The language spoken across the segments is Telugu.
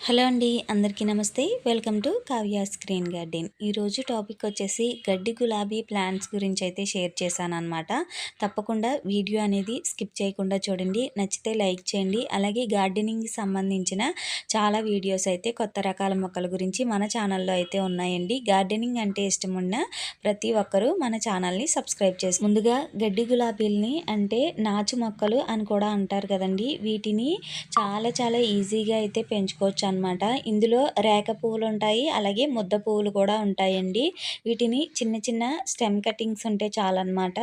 హలో అండి అందరికీ నమస్తే. Welcome to Kavya screen garden. ఈరోజు టాపిక్ వచ్చేసి గడ్డి గులాబీ ప్లాంట్స్ గురించి అయితే షేర్ చేశాను అనమాట తప్పకుండా వీడియో అనేది స్కిప్ చేయకుండా చూడండి నచ్చితే లైక్ చేయండి అలాగే గార్డెనింగ్కి సంబంధించిన చాలా వీడియోస్ అయితే కొత్త రకాల మొక్కల గురించి మన ఛానల్లో అయితే ఉన్నాయండి. గార్డెనింగ్ అంటే ఇష్టం ఉన్న ప్రతి ఒక్కరూ మన ఛానల్ని సబ్స్క్రైబ్ చేసి ముందుగా గడ్డి గులాబీల్ని అంటే నాచు మొక్కలు అని కూడా అంటారు కదండి. వీటిని చాలా చాలా ఈజీగా అయితే పెంచుకోవచ్చు అనమాట ఇందులో రేఖ పువ్వులు ఉంటాయి అలాగే ముద్ద పువ్వులు కూడా ఉంటాయండి. వీటిని చిన్న చిన్న స్టెమ్ కటింగ్స్ ఉంటే చాలన్నమాట.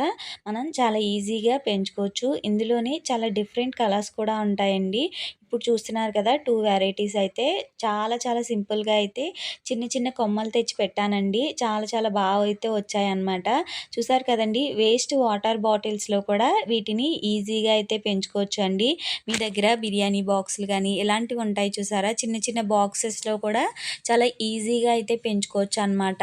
మనం చాలా ఈజీగా పెంచుకోవచ్చు. ఇందులోనే చాలా డిఫరెంట్ కలర్స్ కూడా ఉంటాయండి. ఇప్పుడు చూస్తున్నారు కదా టూ వెరైటీస్ అయితే. చాలా చాలా సింపుల్గా అయితే చిన్న చిన్న కొమ్మలు తెచ్చి పెట్టానండి. చాలా చాలా బాగా అయితే వచ్చాయన్నమాట. చూసారు కదండి వేస్ట్ వాటర్ బాటిల్స్లో కూడా వీటిని ఈజీగా అయితే పెంచుకోవచ్చు అండి. మీ దగ్గర బిర్యానీ బాక్సులు కానీ ఇలాంటివి ఉంటాయి చూసారా? చిన్న చిన్న బాక్సెస్లో కూడా చాలా ఈజీగా అయితే పెంచుకోవచ్చు అనమాట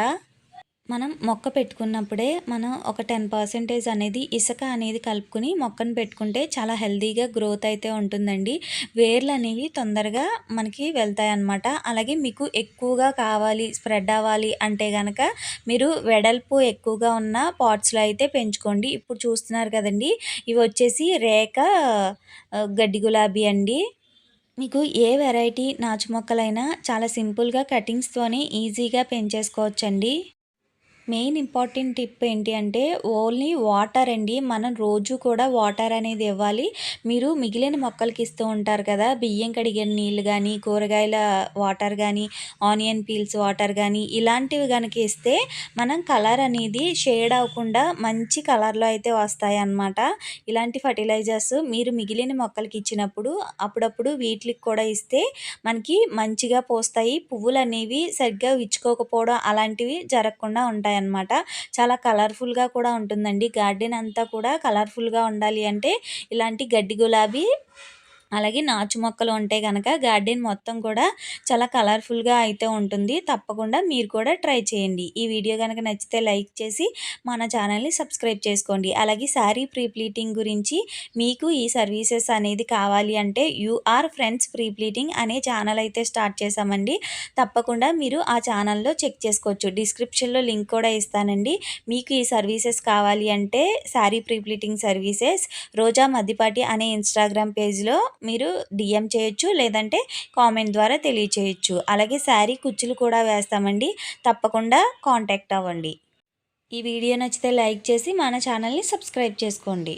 మనం మొక్క పెట్టుకున్నప్పుడే మనం ఒక టెన్ పర్సెంటేజ్ అనేది ఇసుక అనేది కలుపుకుని మొక్కను పెట్టుకుంటే చాలా హెల్తీగా గ్రోత్ అయితే ఉంటుందండి. వేర్లు అనేవి తొందరగా మనకి వెళ్తాయి అన్నమాట అలాగే మీకు ఎక్కువగా కావాలి స్ప్రెడ్ అవ్వాలి అంటే కనుక మీరు వెడల్పు ఎక్కువగా ఉన్న పాట్స్లో అయితే పెంచుకోండి. ఇప్పుడు చూస్తున్నారు కదండి ఇవి వచ్చేసి రేఖ గడ్డి గులాబీ అండి. మీకు ఏ వెరైటీ నాచు మొక్కలైనా చాలా సింపుల్గా కటింగ్స్తోనే ఈజీగా పెంచేసుకోవచ్చండి. మెయిన్ ఇంపార్టెంట్ టిప్ ఏంటి అంటే ఓన్లీ వాటర్ అండి. మనం రోజు కూడా వాటర్ అనేది ఇవ్వాలి. మీరు మిగిలిన మొక్కలకి ఇస్తూ ఉంటారు కదా బియ్యం కడిగిన నీళ్ళు కానీ కూరగాయల వాటర్ కానీ ఆనియన్ పీల్స్ వాటర్ కానీ ఇలాంటివి కనుక ఇస్తే మనం కలర్ అనేది షేడ్ అవ్వకుండా మంచి కలర్లో అయితే వస్తాయి అన్నమాట. ఇలాంటి ఫర్టిలైజర్స్ మీరు మిగిలిన మొక్కలకి ఇచ్చినప్పుడు అప్పుడప్పుడు వీటికి కూడా ఇస్తే మనకి మంచిగా పోస్తాయి. పువ్వులు అనేవి సరిగ్గా విచ్చుకోకపోవడం అలాంటివి జరగకుండా ఉంటాయి. అనమాట చాలా కలర్ఫుల్గా కూడా ఉంటుందండి. గార్డెన్ అంతా కూడా కలర్ఫుల్గా ఉండాలి అంటే ఇలాంటి గడ్డి గులాబీ అలాగే నాచు మొక్కలు ఉంటే కనుక గార్డెన్ మొత్తం కూడా చాలా కలర్ఫుల్గా అయితే ఉంటుంది. తప్పకుండా మీరు కూడా ట్రై చేయండి. ఈ వీడియో కనుక నచ్చితే లైక్ చేసి మన ఛానల్ని సబ్స్క్రైబ్ చేసుకోండి. అలాగే శారీ ప్రీప్లీటింగ్ గురించి మీకు ఈ సర్వీసెస్ అనేది కావాలి అంటే యూఆర్ ఫ్రెండ్స్ ప్రీప్లీటింగ్ అనే ఛానల్ అయితే స్టార్ట్ చేశామండి. తప్పకుండా మీరు ఆ ఛానల్లో చెక్ చేసుకోవచ్చు. డిస్క్రిప్షన్లో లింక్ కూడా ఇస్తానండి. మీకు ఈ సర్వీసెస్ కావాలి అంటే శారీ ప్రీప్లీటింగ్ సర్వీసెస్ రోజా మద్దిపాటి అనే ఇన్స్టాగ్రామ్ పేజ్లో మీరు డిఎం చేయొచ్చు లేదంటే కామెంట్ ద్వారా తెలియచేయచ్చు. అలాగే శారీ కుచ్చులు కూడా వేస్తామండి. తప్పకుండా కాంటాక్ట్ అవ్వండి. ఈ వీడియో నచ్చితే లైక్ చేసి మన ఛానల్ని సబ్స్క్రైబ్ చేసుకోండి.